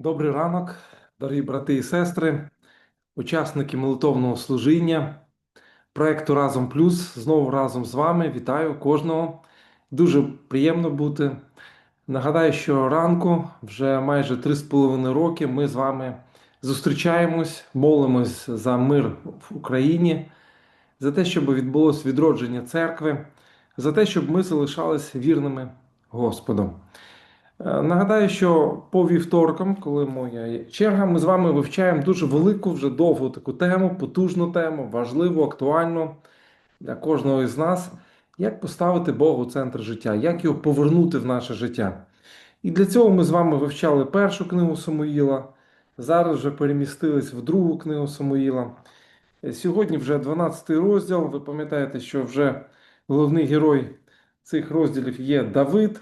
Добрий ранок, дорогі брати і сестри, учасники молитовного служіння, проекту Разом Плюс. Знову разом з вами. Вітаю кожного. Дуже приємно бути. Нагадаю, що ранку, вже майже 3,5 роки, ми з вами зустрічаємось, молимось за мир в Україні, за те, щоб відбулось відродження церкви, за те, щоб ми залишались вірними Господу. Е, Нагадаю, що по вівторкам, коли моя черга, ми з вами вивчаємо дуже велику, вже довгу таку тему, потужну тему, важливу, актуальну для кожного із нас, як поставити Бога у центр життя, як його повернути в наше життя. І для цього ми з вами вивчали першу книгу Самуїла, зараз вже перемістились в другу книгу Самуїла. Е, Сьогодні вже 12 розділ. Ви пам'ятаєте, що вже головний герой цих розділів є Давид.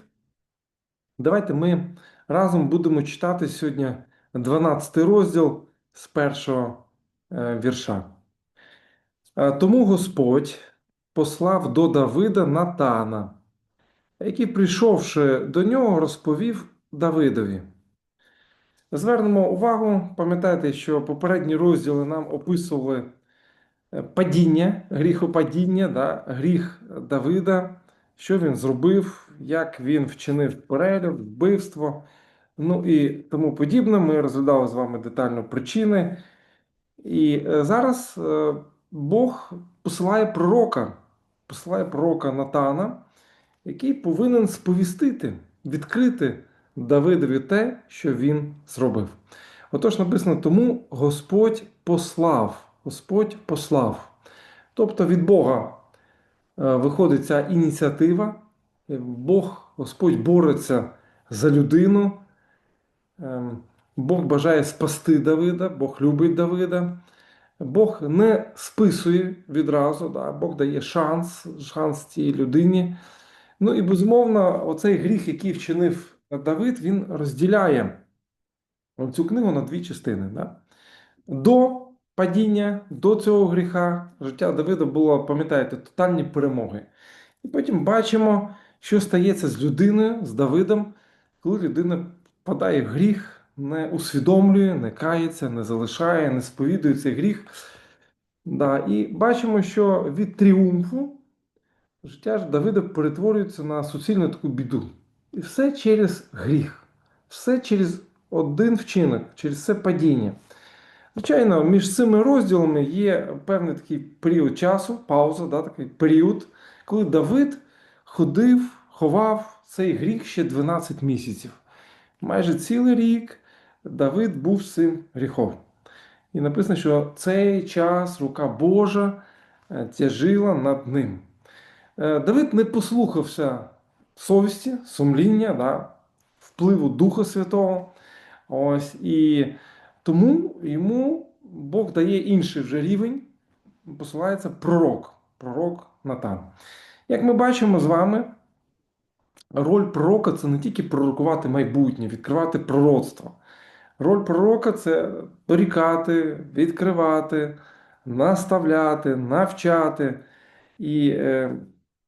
Давайте ми разом будемо читати сьогодні 12 розділ з першого е, вірша. Е, Тому Господь послав до Давида Натана, який, прийшовши до нього, розповів Давидові. Звернемо увагу, пам'ятаєте, що попередні розділи нам описували е, падіння, гріхопадіння, да, гріх Давида, що він зробив, як він вчинив перелюб, вбивство, ну і тому подібне. Ми розглядали з вами детально причини. І е, зараз е, Бог посилає пророка, посилає пророка Натана, який повинен сповістити, відкрити Давидові те, що він зробив. Отож написано, тому Господь послав, Господь послав. Тобто від Бога е, виходить ця ініціатива, Бог, Господь бореться за людину, Ем, Бог бажає спасти Давида, Бог любить Давида. Бог не списує відразу, да? Бог дає шанс, шанс цій людині. Ну і безумовно, оцей гріх, який вчинив Давид, він розділяє цю книгу на дві частини. Да? До падіння, до цього гріха життя Давида було, пам'ятаєте, тотальні перемоги. І потім бачимо, що стається з людиною, з Давидом, коли людина впадає в гріх, не усвідомлює, не кається, не залишає, не сповідує цей гріх. Да, і бачимо, що від тріумфу життя ж Давида перетворюється на суцільну таку біду. І все через гріх, все через один вчинок, через це падіння. Звичайно, між цими розділами є певний такий період часу, пауза, да, такий період, коли Давид ходив, ховав цей гріх ще 12 місяців. Майже цілий рік Давид був цим гріхом. І написано, що цей час рука Божа е, тяжила над ним. Е, Давид не послухався совісті, сумління, да, впливу Духа Святого. Ось, і тому йому Бог дає інший вже рівень, посилається пророк, пророк Натан. Як ми бачимо з вами, роль пророка це не тільки пророкувати майбутнє, відкривати пророцтво. Роль пророка це дорікати, відкривати, наставляти, навчати. І е,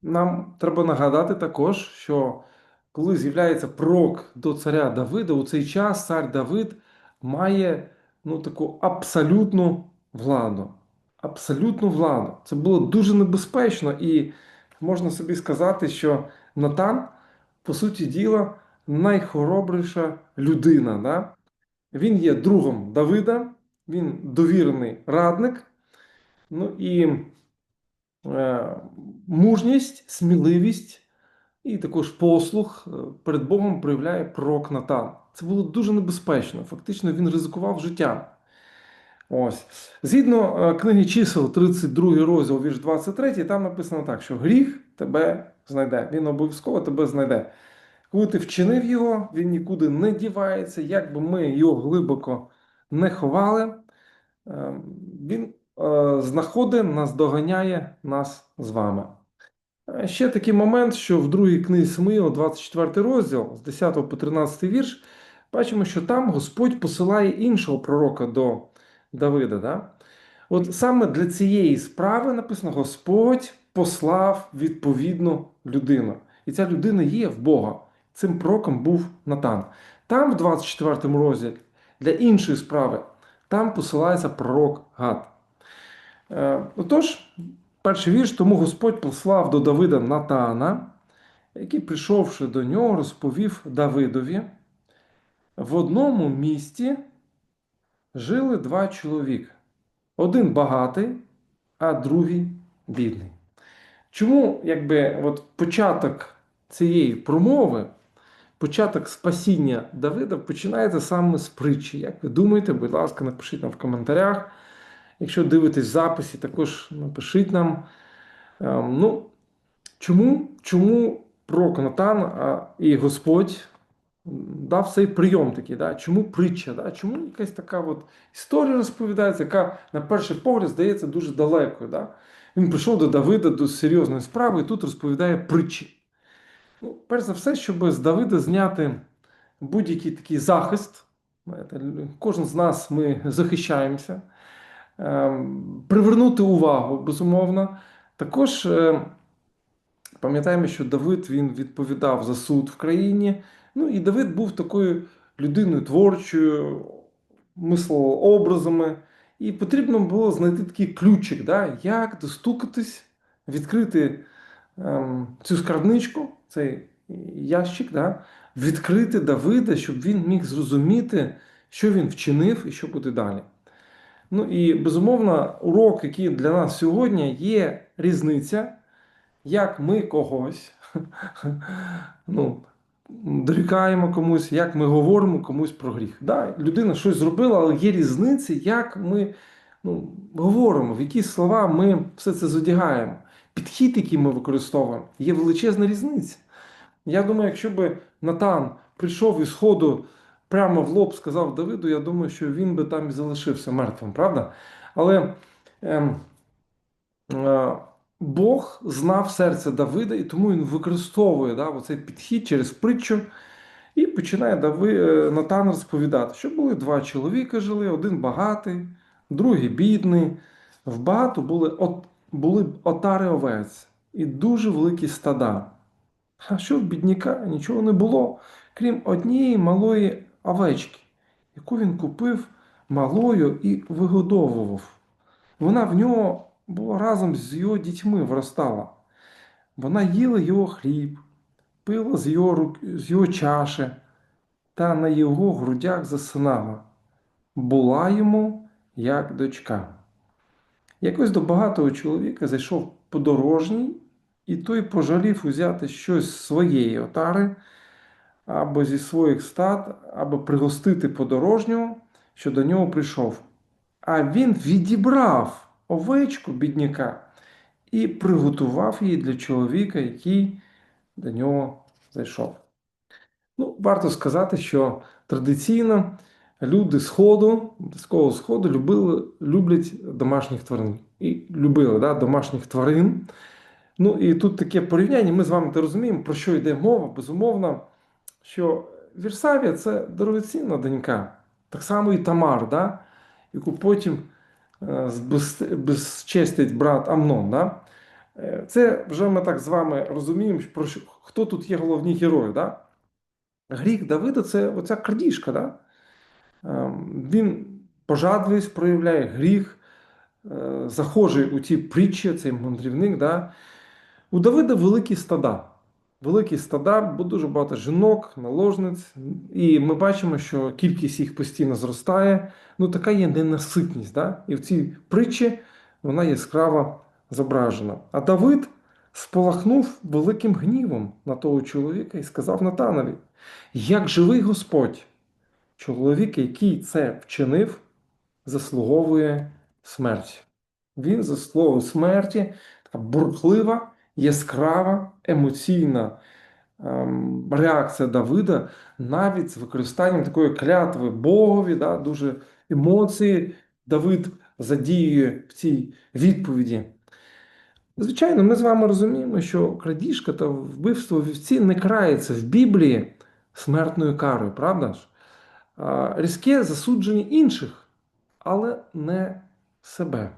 нам треба нагадати також, що коли з'являється пророк до царя Давида, у цей час цар Давид має ну, таку абсолютну владу. Абсолютну владу. Це було дуже небезпечно, і можна собі сказати, що Натан, по суті діла, найхоробриша людина. Да? Він є другом Давида, він довірений радник. Ну і е, мужність, сміливість і також послух е, перед Богом проявляє пророк Натан. Це було дуже небезпечно. Фактично він ризикував життям. Ось. Згідно е, книги чисел, 32 розділ, вірш 23, там написано так, що гріх тебе знайде. Він обов'язково тебе знайде. Коли ти вчинив його, він нікуди не дівається, як би ми його глибоко не ховали, е, він е, знаходить, наздоганяє нас з вами. Ще такий момент, що в другій книзі Самуїла, 24 розділ, з 10 по 13 вірш, бачимо, що там Господь посилає іншого пророка до Давида. Да? От саме для цієї справи написано: Господь послав відповідну людину. І ця людина є в Бога. Цим пророком був Натан. Там, в 24 розділі, для іншої справи. Там посилається пророк Гад. Е, Отож, перший вірш, тому Господь послав до Давида Натана, який, прийшовши до нього, розповів Давидові. В одному місті жили два чоловіка. Один багатий, а другий бідний. Чому якби, от початок цієї промови, початок спасіння Давида починається саме з притчі? Як ви думаєте, будь ласка, напишіть нам в коментарях. Якщо дивитесь записі, також напишіть нам. Ем, ну, чому, чому пророк Натан а, і Господь дав цей прийом такий, да? чому притча? Да? Чому якась така от історія розповідається, яка на перший погляд здається дуже далекою. Да? Він прийшов до Давида до серйозної справи і тут розповідає притчі. Ну, перш за все, щоб з Давида зняти будь-який такий захист. Кожен з нас ми захищаємося, ем, привернути увагу, безумовно. Також е, пам'ятаємо, що Давид він відповідав за суд в країні. Ну і Давид був такою людиною творчою, мислив образами. І потрібно було знайти такий ключик, да, як достукатись, відкрити ем, цю скарбничку, цей ящик, да, відкрити Давида, щоб він міг зрозуміти, що він вчинив і що буде далі. Ну і безумовно, урок, який для нас сьогодні є різниця, як ми когось ну, дорікаємо комусь, як ми говоримо комусь про гріх. Да, людина щось зробила, але є різниці, як ми ну, говоримо, в які слова ми все це задягаємо. Підхід, який ми використовуємо, є величезна різниця. Я думаю, якщо б Натан прийшов із ходу прямо в лоб сказав Давиду, я думаю, що він би там і залишився мертвим, правда? Але ем, е, Бог знав серце Давида, і тому він використовує да, оцей підхід через притчу. І починає Дави, е, Натан розповідати, що були два чоловіка жили, один багатий, другий бідний. В багато були от, були отари овець і дуже великі стада. А що в бідняка нічого не було, крім однієї малої овечки, яку він купив малою і вигодовував. Вона в нього була разом з його дітьми вростала. Вона їла його хліб, пила з його, рук, з його чаші та на його грудях засинала. Була йому як дочка. Якось до багатого чоловіка зайшов подорожній, і той пожалів узяти щось з своєї отари або зі своїх стад, або пригостити подорожнього, що до нього прийшов. А він відібрав овечку бідняка і приготував її для чоловіка, який до нього зайшов. Ну, Варто сказати, що традиційно люди Сходу, Близького Сходу любили, люблять домашніх тварин. І любили да, домашніх тварин. Ну і тут таке порівняння, ми з вами розуміємо, про що йде мова, безумовно, що Вірсавія це дорогоцінна донька, так само і Тамар, да, яку потім безчестить брат Амнон. Да? Е, це вже ми так з вами розуміємо, про що, хто тут є головні герої. Да? Гріх Давида це оця крадіжка. Да? Ем, він пожадливість проявляє гріх, е, захожий у ті притчі, цей мандрівник. Да? У Давида великі стада. Великі стада, бо дуже багато жінок, наложниць, і ми бачимо, що кількість їх постійно зростає. Ну, така є ненаситність. Да? І в цій притчі вона яскраво зображена. А Давид сполахнув великим гнівом на того чоловіка і сказав Натанові: Як живий Господь, чоловік, який це вчинив, заслуговує смерті. Він заслуговує смерті, така бурхлива яскрава емоційна ем, реакція Давида навіть з використанням такої клятви Богові, да, дуже емоції Давид задіює в цій відповіді. Звичайно, ми з вами розуміємо, що крадіжка та вбивство вівці не крається в Біблії смертною карою, правда ж? Різке засудження інших, але не себе.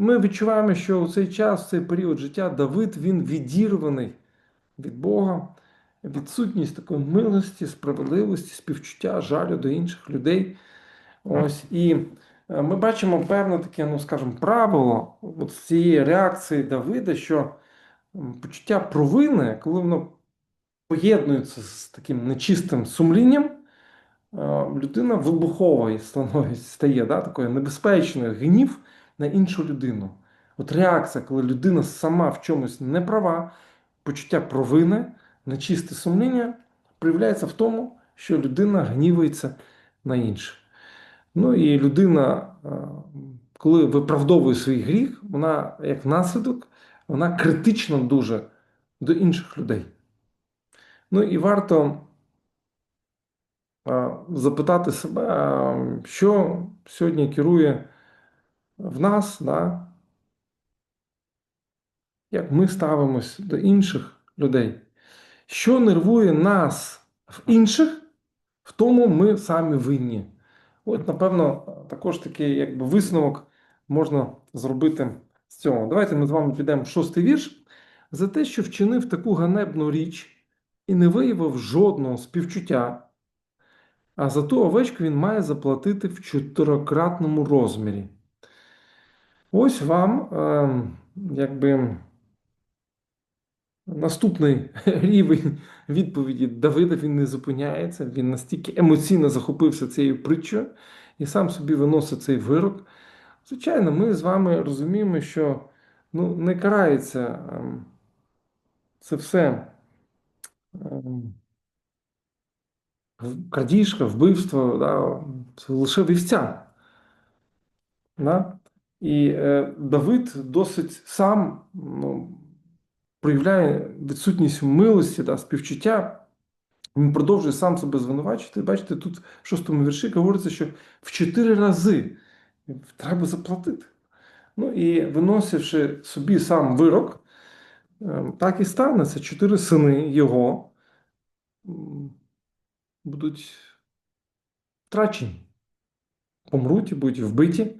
Ми відчуваємо, що у цей час, в цей період життя Давид він відірваний від Бога. відсутність такої милості, справедливості, співчуття, жалю до інших людей. Ось і е, ми бачимо певне таке, ну скажімо, правило от цієї реакції Давида, що почуття провини, коли воно поєднується з таким нечистим сумлінням, е, людина вибуховою стає да, такою небезпечною гнів на іншу людину. От реакція, коли людина сама в чомусь не права, почуття провини, нечисте сумління проявляється в тому, що людина гнівується на інших. Ну і людина, е, коли виправдовує свій гріх, вона, як наслідок, вона критично дуже до інших людей. Ну і варто е, запитати себе, е, що сьогодні керує в нас, да? як ми ставимось до інших людей. Що нервує нас в інших, в тому ми самі винні. От, напевно, також такий якби, висновок можна зробити з цього. Давайте ми з вами підемо в шостий вірш. За те, що вчинив таку ганебну річ і не виявив жодного співчуття, а за ту овечку він має заплатити в чотирикратному розмірі. Ось вам, е, якби. Наступний рівень відповіді Давида він не зупиняється, він настільки емоційно захопився цією притчою і сам собі виносить цей вирок. Звичайно, ми з вами розуміємо, що ну, не карається ем, це все ем, крадіжка, вбивство, да, лише вівця. Да? І е, Давид досить сам. ну, проявляє відсутність милості та співчуття, він продовжує сам себе звинувачити. Бачите, тут в шостому вірші говориться, що в чотири рази треба заплатити. Ну і виносивши собі сам вирок, ем, так і станеться. Чотири сини його будуть втрачені, помруть будуть вбиті.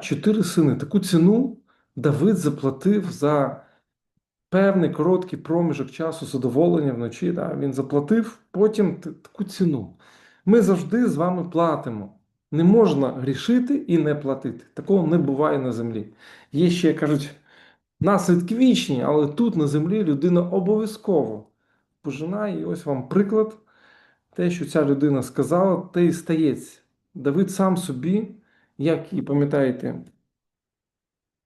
Чотири сини. Таку ціну Давид заплатив за певний короткий проміжок часу задоволення вночі. Да, Він заплатив потім таку ціну. Ми завжди з вами платимо. Не можна грішити і не платити. Такого не буває на землі. Є ще, кажуть, наслідки вічні, але тут на землі людина обов'язково пожинає. І ось вам приклад. Те, що ця людина сказала, те і стається. Давид сам собі, як і пам'ятаєте,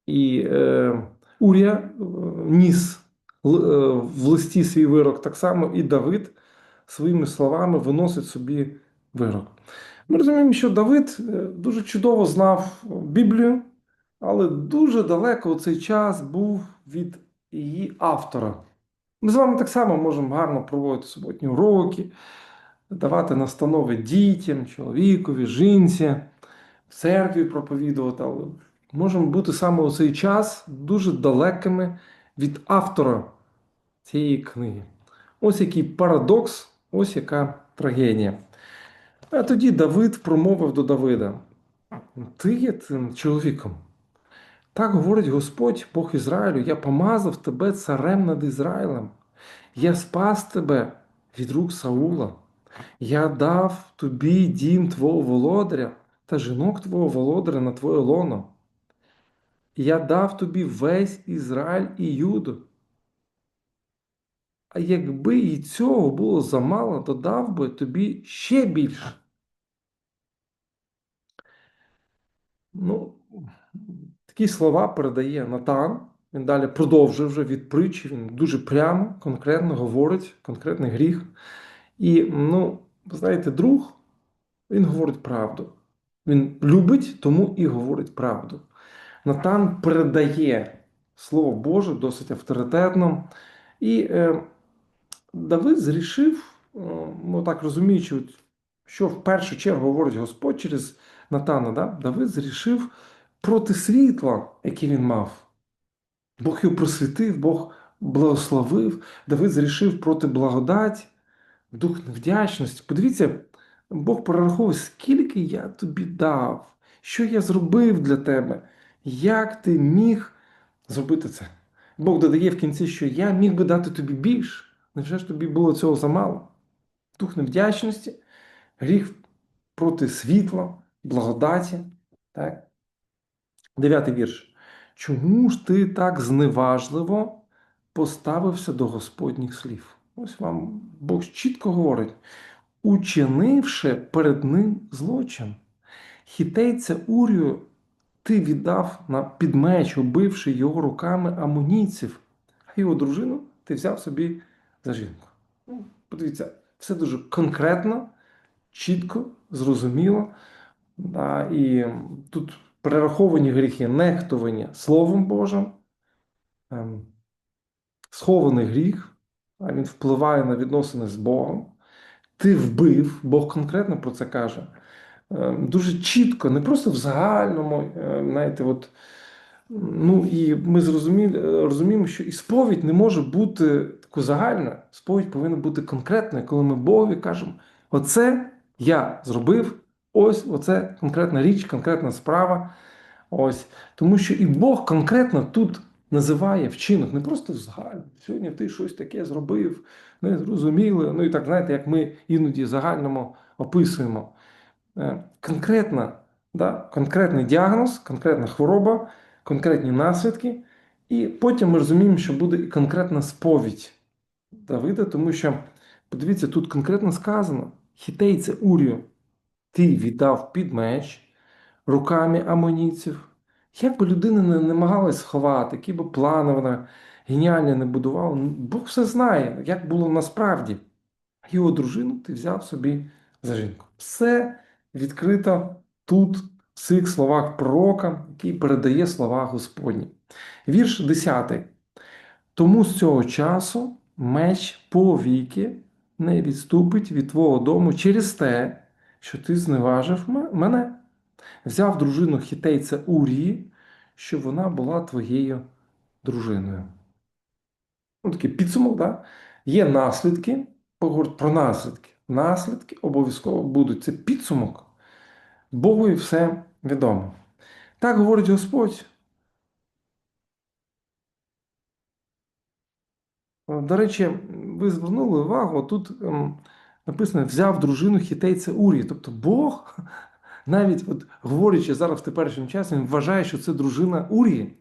і е, Урія е, ніс е, в листі свій вирок, так само і Давид своїми словами виносить собі вирок. Ми розуміємо, що Давид е, дуже чудово знав Біблію, але дуже далеко у цей час був від її автора. Ми з вами так само можемо гарно проводити суботні уроки, давати настанови дітям, чоловікові, жінці, в церкві проповідувати. але можемо бути саме у цей час дуже далекими від автора цієї книги. Ось який парадокс, ось яка трагедія. А тоді Давид промовив до Давида: Ти є тим чоловіком. Так говорить Господь, Бог Ізраїлю, я помазав тебе царем над Ізраїлем. Я спас тебе від рук Саула. Я дав тобі дім твого володаря та жінок твого володаря на твоє лоно. Я дав тобі весь Ізраїль і Юду. А якби і цього було замало, то дав би тобі ще більше. Ну, Такі слова передає Натан. Він далі продовжує вже від притчі, він дуже прямо, конкретно говорить, конкретний гріх. І, ну, знаєте, друг, він говорить правду. Він любить, тому і говорить правду. Натан передає Слово Боже досить авторитетно. І е, Давид зрішив, е, ну так розуміючи, що в першу чергу говорить Господь через Натана, да? Давид зрішив проти світла, яке він мав. Бог його просвітив, Бог благословив, Давид зрішив проти благодать, дух невдячності. Подивіться, Бог прораховує, скільки я тобі дав, що я зробив для тебе. Як ти міг зробити це? Бог додає в кінці, що я міг би дати тобі більше. Невже ж тобі було цього замало? Дух невдячності, гріх проти світла, благодаті. Так? Дев'ятий вірш. Чому ж ти так зневажливо поставився до Господніх слів? Ось вам Бог чітко говорить, учинивши перед ним злочин. Хітейця Урію ти віддав на підмеч, убивши його руками амуніців, а його дружину ти взяв собі за жінку. Ну, Подивіться, все дуже конкретно, чітко, зрозуміло. Да, і тут перераховані гріхи, нехтування Словом Божим, ем, схований гріх, а він впливає на відносини з Богом. Ти вбив, Бог конкретно про це каже. Ем, Дуже чітко, не просто в загальному, ем, знаєте, от, ну і ми зрозуміли, розуміємо, що і сповідь не може бути такою загальною. Сповідь повинна бути конкретною, коли ми Богові кажемо: оце я зробив, ось оце конкретна річ, конкретна справа. Ось. Тому що і Бог конкретно тут називає вчинок, не просто загально. Сьогодні ти щось таке зробив, не зрозуміло. Ну і так, знаєте, як ми іноді загальному описуємо. Е, Конкретно, да, конкретний діагноз, конкретна хвороба, конкретні наслідки. І потім ми розуміємо, що буде і конкретна сповідь Давида, тому що, подивіться, тут конкретно сказано: хітейце Урію, ти віддав під меч руками амоніців. Як би людина не намагалась сховати, які би плани вона геніальні не будувала, Бог все знає, як було насправді. Його дружину ти взяв собі за жінку. Все відкрито тут, в цих словах пророка, який передає слова Господні. Вірш 10. Тому з цього часу меч повіки не відступить від твого дому через те, що ти зневажив мене. Взяв дружину хітейця Урії, щоб вона була твоєю дружиною. Ну, такий підсумок, да? Є наслідки, поговорить про наслідки. Наслідки обов'язково будуть. Це підсумок. Богу і все відомо. Так говорить Господь. До речі, ви звернули увагу, тут ем, написано: взяв дружину хітейця Урії. Тобто Бог, навіть от, говорячи зараз в теперішньому часі, він вважає, що це дружина Урії.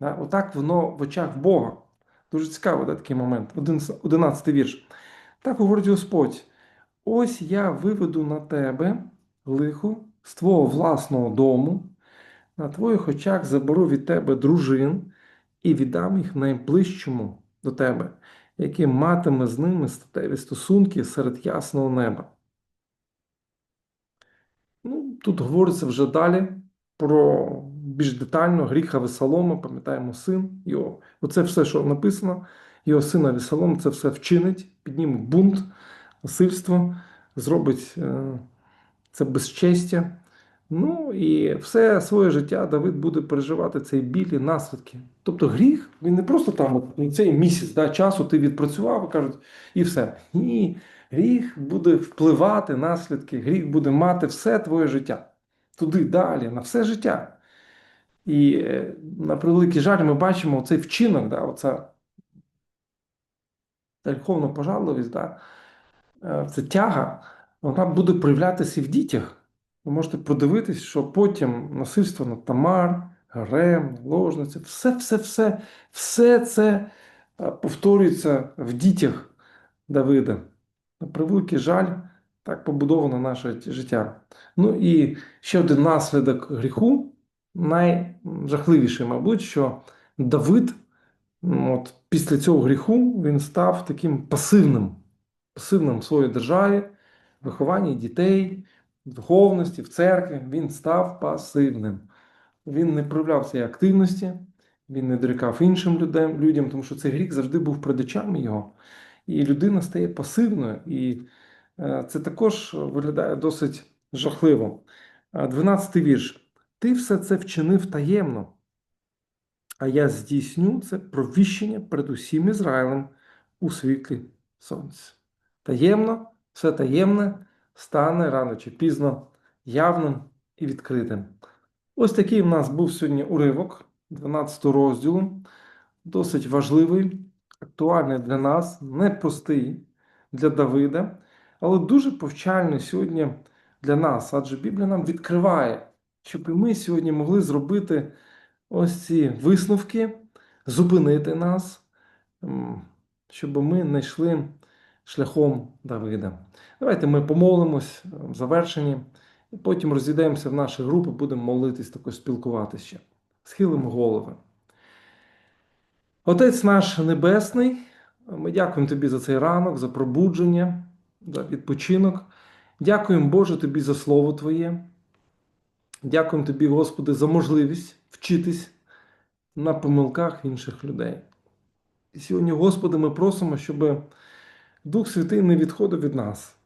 Да? Отак воно в очах Бога. Дуже цікавий да, такий момент. 11 вірш. Так говорить Господь: ось я виведу на тебе лиху з твого власного дому, на твоїх очах заберу від тебе дружин і віддам їх найближчому до тебе, який матиме з ними статеві стосунки серед ясного неба. Тут говориться вже далі про більш детально гріха Весолома, пам'ятаємо син його. Оце все, що написано, його сина Весолом, це все вчинить, підніме бунт, насильство, зробить е, це безчестя. Ну і все своє життя Давид буде переживати цей біль і наслідки. Тобто гріх, він не просто там от, цей місяць да, часу ти відпрацював, кажуть, і все. Ні, гріх буде впливати наслідки, гріх буде мати все твоє життя. Туди далі, на все життя. І е, на превеликий жаль, ми бачимо цей вчинок, да, оця гріховна пожаловість, да, е, це тяга, вона буде проявлятися і в дітях. Ви можете подивитись, що потім насильство над Тамар, гарем, ложниця, все, все, все, все це е, повторюється в дітях Давида. На превеликий жаль, так побудовано наше життя. Ну і ще один наслідок гріху, найжахливіший, мабуть, що Давид от, після цього гріху він став таким пасивним, пасивним в своїй державі, вихованні дітей духовності, в церкві, він став пасивним. Він не проявляв цієї активності, він не дорікав іншим людям, тому що цей гріх завжди був перед його. І людина стає пасивною. І е, це також виглядає досить жахливо. 12 вірш. Ти все це вчинив таємно, а я здійсню це провіщення перед усім Ізраїлем у світлі сонця. Таємно, все таємне стане рано чи пізно явним і відкритим. Ось такий в нас був сьогодні уривок 12 розділу, досить важливий, актуальний для нас, непростий для Давида, але дуже повчальний сьогодні для нас. Адже Біблія нам відкриває, щоб і ми сьогодні могли зробити ось ці висновки, зупинити нас, щоб ми не йшли шляхом Давида. Давайте ми помолимось е, в завершенні, і потім розійдемося в наші групи, будемо молитись, також спілкуватися ще. Схилимо голови. Отець наш Небесний, ми дякуємо Тобі за цей ранок, за пробудження, за відпочинок. Дякуємо, Боже, Тобі за Слово Твоє. Дякуємо Тобі, Господи, за можливість вчитись на помилках інших людей. І сьогодні, Господи, ми просимо, щоб Дух Святий не відходив від нас,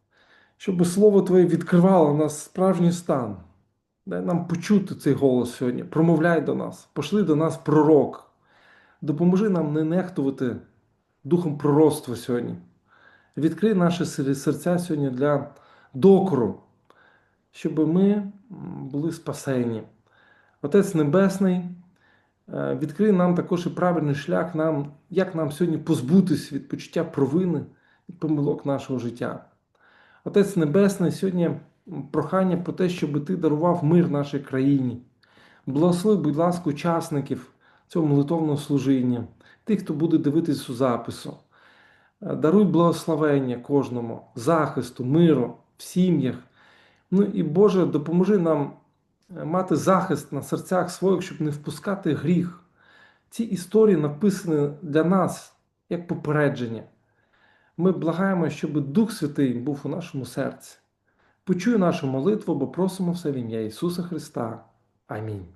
щоб Слово Твоє відкривало нас справжній стан. Дай нам почути цей голос сьогодні. Промовляй до нас, пошли до нас пророк. Допоможи нам не нехтувати духом пророцтва сьогодні. Відкрий наші серця сьогодні для докору, щоб ми були спасені. Отець Небесний, е, відкрий нам також і правильний шлях, нам, як нам сьогодні позбутись від почуття провини помилок нашого життя. Отець Небесний, сьогодні прохання про те, щоб ти дарував мир нашій країні. Благослови, будь ласка, учасників цього молитовного служіння, тих, хто буде дивитись у запису. Даруй благословення кожному, захисту, миру в сім'ях. Ну і Боже, допоможи нам е, мати захист на серцях своїх, щоб не впускати гріх. Ці історії написані для нас як попередження. Ми благаємо, щоб Дух Святий був у нашому серці. Почуй нашу молитву, бо просимо все в ім'я Ісуса Христа. Амінь.